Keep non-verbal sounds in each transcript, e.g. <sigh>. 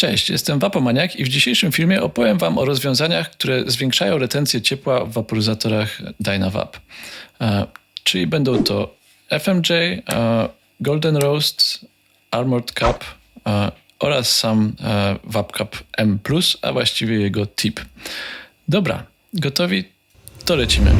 Cześć, jestem Wapomaniak i w dzisiejszym filmie opowiem Wam o rozwiązaniach, które zwiększają retencję ciepła w waporyzatorach Dynavap. E, czyli będą to FMJ, e, Golden Roast, Armored Cup e, oraz sam VapCup M+, a właściwie jego tip. Dobra, gotowi? To lecimy.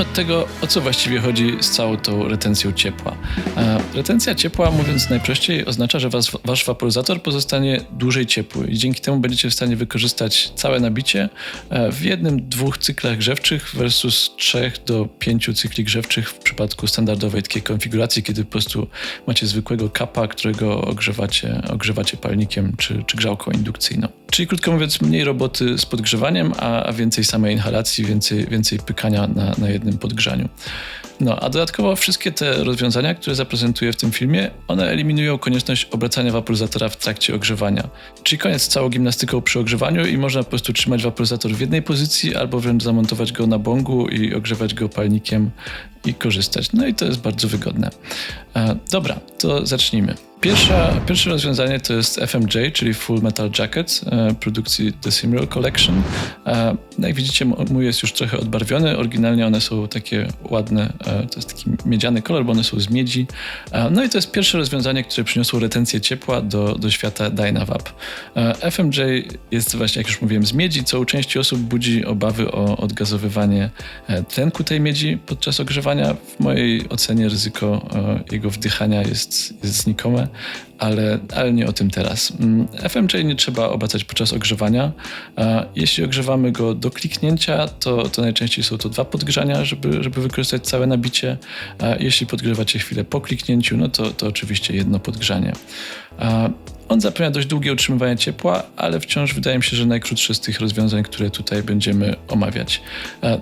Od tego, o co właściwie chodzi z całą tą retencją ciepła. E, retencja ciepła, mówiąc najprościej, oznacza, że was, wasz waporyzator pozostanie dłużej ciepły i dzięki temu będziecie w stanie wykorzystać całe nabicie e, w jednym, dwóch cyklach grzewczych versus trzech do pięciu cykli grzewczych w przypadku standardowej takiej konfiguracji, kiedy po prostu macie zwykłego kapa, którego ogrzewacie, ogrzewacie palnikiem czy, czy grzałką indukcyjną. Czyli krótko mówiąc, mniej roboty z podgrzewaniem, a, a więcej samej inhalacji, więcej, więcej pykania na, na jednym podgrzaniu. No, a dodatkowo wszystkie te rozwiązania, które zaprezentuję w tym filmie, one eliminują konieczność obracania waporyzatora w trakcie ogrzewania. Czyli koniec z całą gimnastyką przy ogrzewaniu i można po prostu trzymać waporyzator w jednej pozycji albo wręcz zamontować go na bongu i ogrzewać go palnikiem i korzystać. No i to jest bardzo wygodne. E, dobra, to zacznijmy. Pierwsza, pierwsze rozwiązanie to jest FMJ, czyli Full Metal Jacket e, produkcji The Simrel Collection. E, no jak widzicie, mój jest już trochę odbarwiony. Oryginalnie one są takie ładne, e, to jest taki miedziany kolor, bo one są z miedzi. E, no i to jest pierwsze rozwiązanie, które przyniosło retencję ciepła do, do świata Dynavap. E, FMJ jest właśnie, jak już mówiłem, z miedzi, co u części osób budzi obawy o odgazowywanie e, tlenku tej miedzi podczas ogrzewania. W mojej ocenie ryzyko e, jego wdychania jest, jest znikome ale, ale nie o tym teraz. Mm, FMJ nie trzeba obracać podczas ogrzewania. Jeśli ogrzewamy go do kliknięcia, to, to najczęściej są to dwa podgrzania, żeby, żeby wykorzystać całe nabicie. Jeśli podgrzewacie chwilę po kliknięciu, no to, to oczywiście jedno podgrzanie. On zapewnia dość długie utrzymywanie ciepła, ale wciąż wydaje mi się, że najkrótsze z tych rozwiązań, które tutaj będziemy omawiać.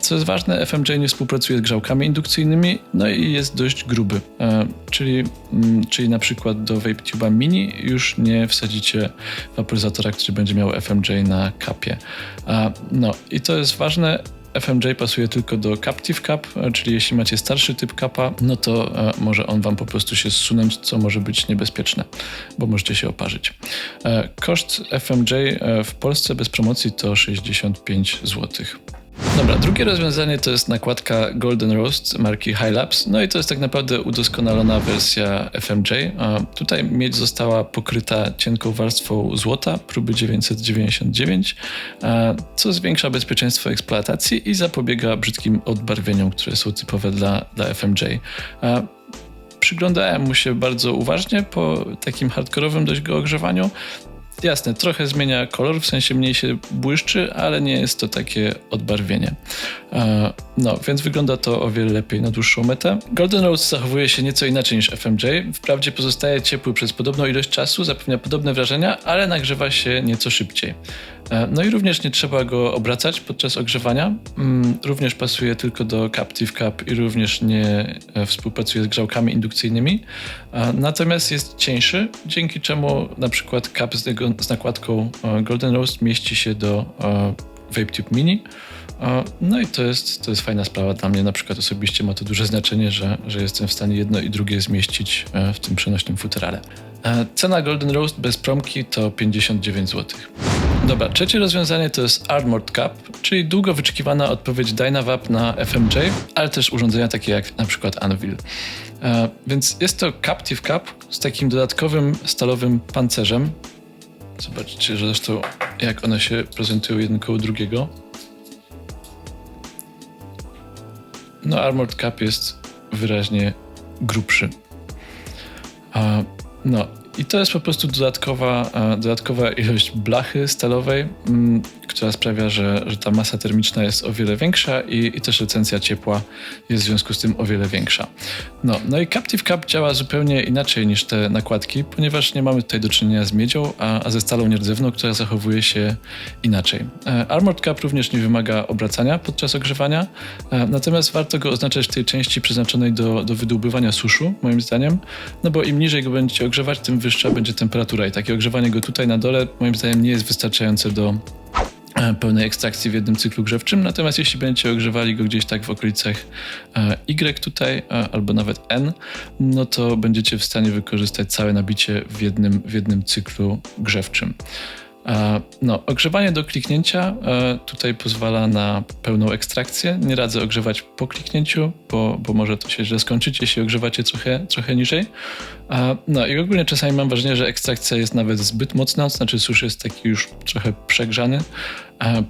Co jest ważne, FMJ nie współpracuje z grzałkami indukcyjnymi, no i jest dość gruby, czyli, mm, czyli na przykład do VapeTube'a Mini już nie wsadzicie waporyzatora, który będzie miał FMJ na kapie. No i to jest ważne, FMJ pasuje tylko do Captive Cap, czyli jeśli macie starszy typ kapa, no to e, może on wam po prostu się zsunąć, co może być niebezpieczne, bo możecie się oparzyć. E, koszt FMJ e, w Polsce bez promocji to 65 zł. Dobra, drugie rozwiązanie to jest nakładka Golden Roast marki Hilabs. No i to jest tak naprawdę udoskonalona wersja FMJ. Tutaj miedź została pokryta cienką warstwą złota, próby 999, co zwiększa bezpieczeństwo eksploatacji i zapobiega brzydkim odbarwieniom, które są typowe dla, dla FMJ przyglądałem mu się bardzo uważnie po takim hardkorowym dość go ogrzewaniu. Jasne, trochę zmienia kolor, w sensie mniej się błyszczy, ale nie jest to takie odbarwienie. E, no, więc wygląda to o wiele lepiej na dłuższą metę. Golden Rose zachowuje się nieco inaczej niż FMJ. Wprawdzie pozostaje ciepły przez podobną ilość czasu, zapewnia podobne wrażenia, ale nagrzewa się nieco szybciej. E, no i również nie trzeba go obracać podczas ogrzewania. Mm, również pasuje tylko do Captive Cup i również nie e, współpracuje z grzałkami indukcyjnymi. Natomiast jest cieńszy, dzięki czemu na przykład cup z, nakładką Golden Roast mieści się do VapeTube Mini. No i to jest, to jest fajna sprawa dla mnie. Na przykład osobiście ma to duże znaczenie, że, że jestem w stanie jedno i drugie zmieścić e, w tym przenośnym futerale. E, cena Golden Roast bez promki to 59 zł. Dobra, trzecie rozwiązanie to jest Armored Cup, czyli długo wyczekiwana odpowiedź Dynavap na FMJ, ale też urządzenia takie jak na przykład Anvil. E, więc jest to Captive Cup z takim dodatkowym stalowym pancerzem. Zobaczcie zresztą jak one się prezentują jeden koło drugiego. No, Armored Cup jest wyraźnie grubszy. A, no, I to jest po prostu dodatkowa, e, dodatkowa ilość blachy stalowej, mm, która sprawia, że, że ta masa termiczna jest o wiele większa i, i też retencja ciepła jest w związku z tym o wiele większa. No, no i Captive Cap działa zupełnie inaczej niż te nakładki, ponieważ nie mamy tutaj do czynienia z miedzią, a, a ze stalą nierdzewną, która zachowuje się inaczej. E, Armored Cap również nie wymaga obracania podczas ogrzewania, e, natomiast warto go oznaczać w tej części przeznaczonej do, do wydłubywania suszu, moim zdaniem, no bo im niżej go będziecie ogrzewać, tym wyższa będzie temperatura i takie ogrzewanie go tutaj na dole, moim zdaniem, nie jest wystarczające do e, pełnej ekstrakcji w jednym cyklu grzewczym. Natomiast jeśli będziecie ogrzewali go gdzieś tak w okolicach e, Y tutaj, e, albo nawet N, no to będziecie w stanie wykorzystać całe nabicie w jednym, w jednym cyklu grzewczym. E, No, ogrzewanie do kliknięcia e, tutaj pozwala na pełną ekstrakcję. Nie radzę ogrzewać po kliknięciu, bo, bo może to się źle skończyć, jeśli ogrzewacie trochę, trochę niżej. E, No i ogólnie czasami mam wrażenie, że ekstrakcja jest nawet zbyt mocna, znaczy susz jest taki już trochę przegrzany,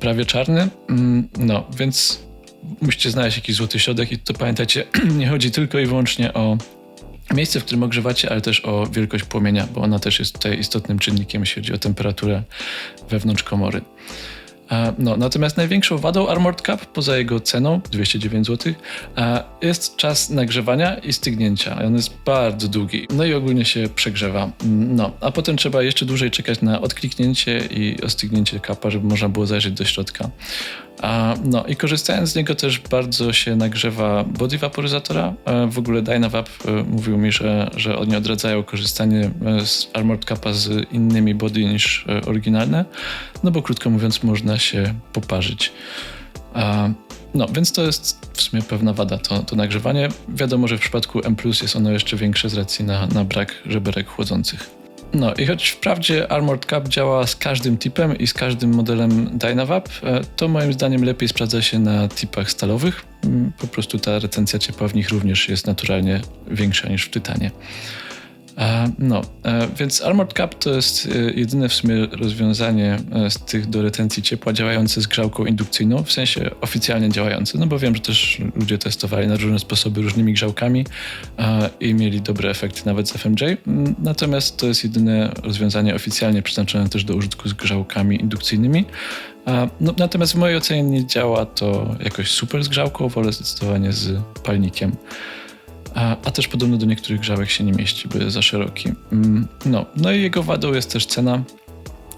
prawie czarny. Mm, No, więc musicie znaleźć jakiś złoty środek i to pamiętajcie, <clears throat> nie chodzi tylko i wyłącznie o miejsce, w którym ogrzewacie, ale też o wielkość płomienia, bo ona też jest tutaj istotnym czynnikiem, jeśli chodzi o temperaturę wewnątrz komory. No, natomiast największą wadą Armored Cup, poza jego ceną 209 zł, jest czas nagrzewania i stygnięcia. On jest bardzo długi. No i ogólnie się przegrzewa. No, a potem trzeba jeszcze dłużej czekać na odkliknięcie i ostygnięcie kapa, żeby można było zajrzeć do środka. No i korzystając z niego też bardzo się nagrzewa body vaporyzatora. E, W ogóle Dynavap e, mówił mi, że, że oni odradzają korzystanie e, z Armored Cupa z innymi body niż e, oryginalne, no bo krótko mówiąc można się poparzyć. No, więc to jest w sumie pewna wada, to, to nagrzewanie. Wiadomo, że w przypadku M+, jest ono jeszcze większe z racji na, na brak żeberek chłodzących. No i choć wprawdzie Armored Cup działa z każdym tipem i z każdym modelem Dynavap, e, to moim zdaniem lepiej sprawdza się na tipach stalowych. Mm, Po prostu ta retencja ciepła w nich również jest naturalnie większa niż w tytanie. E, No, e, więc Armored Cup to jest e, jedyne w sumie rozwiązanie z tych do retencji ciepła działające z grzałką indukcyjną, w sensie oficjalnie działające, no bo wiem, że też ludzie testowali na różne sposoby różnymi grzałkami i mieli dobre efekty nawet z FMJ, natomiast to jest jedyne rozwiązanie oficjalnie przeznaczone też do użytku z grzałkami indukcyjnymi. No, natomiast w mojej ocenie nie działa to jakoś super z grzałką, wolę zdecydowanie z palnikiem. A, a też podobno do niektórych grzałek się nie mieści, jest za szeroki. Mm, No, no i jego wadą jest też cena,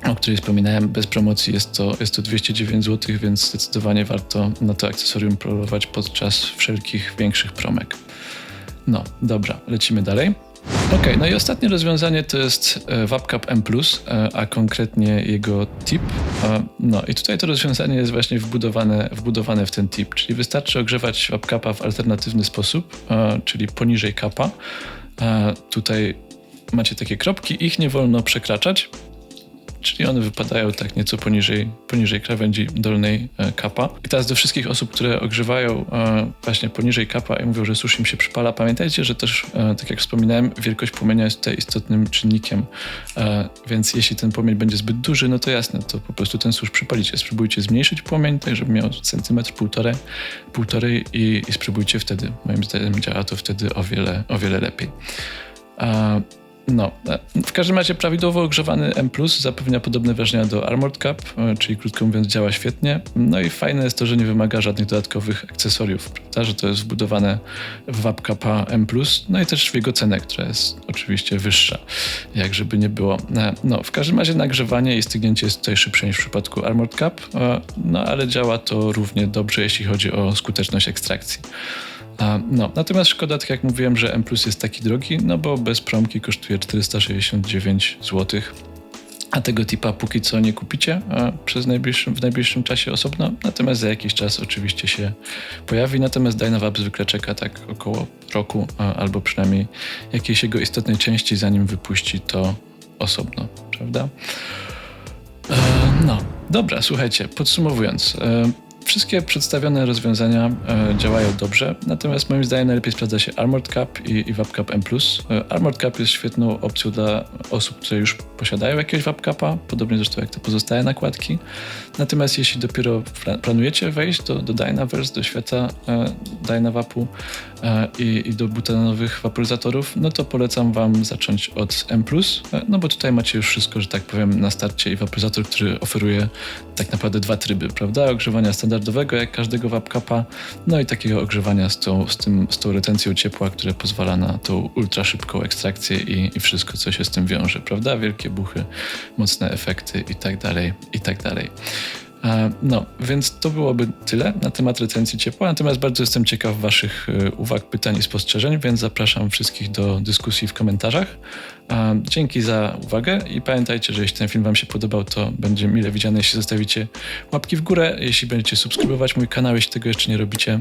o której wspominałem. Bez promocji jest to, jest to 209 zł, więc zdecydowanie warto na to akcesorium polować podczas wszelkich większych promek. No, dobra, lecimy dalej. Ok, no i ostatnie rozwiązanie to jest e, WAPCAP M+, e, a konkretnie jego tip. E, No i tutaj to rozwiązanie jest właśnie wbudowane, wbudowane w ten tip, czyli wystarczy ogrzewać WAPCAPa w alternatywny sposób, czyli poniżej kapa. Tutaj macie takie kropki, ich nie wolno przekraczać, czyli one wypadają tak nieco poniżej, poniżej krawędzi dolnej e, kapa. I teraz do wszystkich osób, które ogrzewają e, właśnie poniżej kapa i mówią, że susz im się przypala, pamiętajcie, że też, e, tak jak wspominałem, wielkość płomienia jest tutaj istotnym czynnikiem, więc jeśli ten płomień będzie zbyt duży, no to jasne, to po prostu ten susz przypalicie. Spróbujcie zmniejszyć płomień, tak żeby miał centymetr, półtorej, półtorej i, i spróbujcie wtedy. Moim zdaniem działa to wtedy o wiele, o wiele lepiej. No, e, w każdym razie prawidłowo ogrzewany M+, zapewnia podobne wrażenia do Armored Cup, e, czyli krótko mówiąc działa świetnie. No i fajne jest to, że nie wymaga żadnych dodatkowych akcesoriów, prawda? że to jest wbudowane w WAP-Capa M+, no i też w jego cenę, która jest oczywiście wyższa, jak żeby nie było. E, No, w każdym razie nagrzewanie i stygnięcie jest tutaj szybsze niż w przypadku Armored Cup, no ale działa to równie dobrze, jeśli chodzi o skuteczność ekstrakcji. A, No, natomiast szkoda, tak jak mówiłem, że M Plus jest taki drogi, no bo bez promki kosztuje 469 zł. A tego tipa póki co nie kupicie przez najbliższym, w najbliższym czasie osobno, natomiast za jakiś czas oczywiście się pojawi. Natomiast Dynavap zwykle czeka tak około roku albo przynajmniej jakiejś jego istotnej części, zanim wypuści to osobno, prawda? E, no, dobra, słuchajcie, podsumowując. E, wszystkie przedstawione rozwiązania e, działają dobrze, natomiast moim zdaniem najlepiej sprawdza się Armored Cap i, i WebCap M+. E, Armored Cap jest świetną opcją dla osób, które już posiadają jakiegoś WebCapa, podobnie zresztą jak te pozostałe nakładki. Natomiast jeśli dopiero pla- planujecie wejść do, do Dynaverse, do świata e, Dynavapu e, i, i do butanowych waporyzatorów, no to polecam Wam zacząć od M+, e, no bo tutaj macie już wszystko, że tak powiem, na starcie i waporyzator, który oferuje tak naprawdę dwa tryby, prawda? Ogrzewania standardowego, jak każdego wapkapa, no i takiego ogrzewania z tą, z tym, z tą retencją ciepła, które pozwala na tą ultra szybką ekstrakcję i, i wszystko, co się z tym wiąże, prawda? Wielkie buchy, mocne efekty i tak dalej, i tak dalej. E, No, więc to byłoby tyle na temat retencji ciepła. Natomiast bardzo jestem ciekaw Waszych e, uwag, pytań i spostrzeżeń, więc zapraszam wszystkich do dyskusji w komentarzach. E, Dzięki za uwagę i pamiętajcie, że jeśli ten film Wam się podobał, to będzie mile widziane, jeśli zostawicie łapki w górę, jeśli będziecie subskrybować mój kanał, jeśli tego jeszcze nie robicie.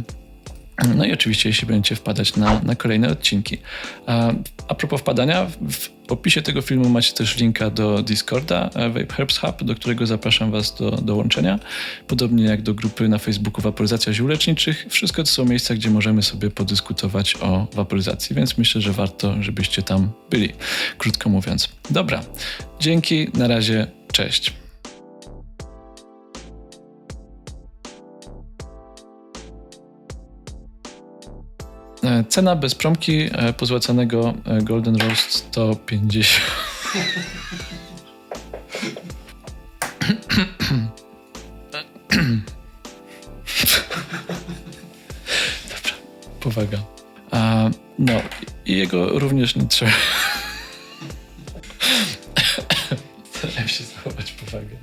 No i oczywiście, jeśli będziecie wpadać na, na kolejne odcinki. A, a propos wpadania, w opisie tego filmu macie też linka do Discorda e, Vape Herbs Hub, do którego zapraszam Was do dołączenia. Podobnie jak do grupy na Facebooku Waporyzacja Ziół Leczniczych. Wszystko to są miejsca, gdzie możemy sobie podyskutować o waporyzacji, więc myślę, że warto, żebyście tam byli, krótko mówiąc. Dobra, dzięki, na razie, cześć. Cena bez promki e, pozłacanego e, Golden Roast to 50. Dobra, powaga. A, no, i jego również nie trzeba. Starałem się zachować powagę.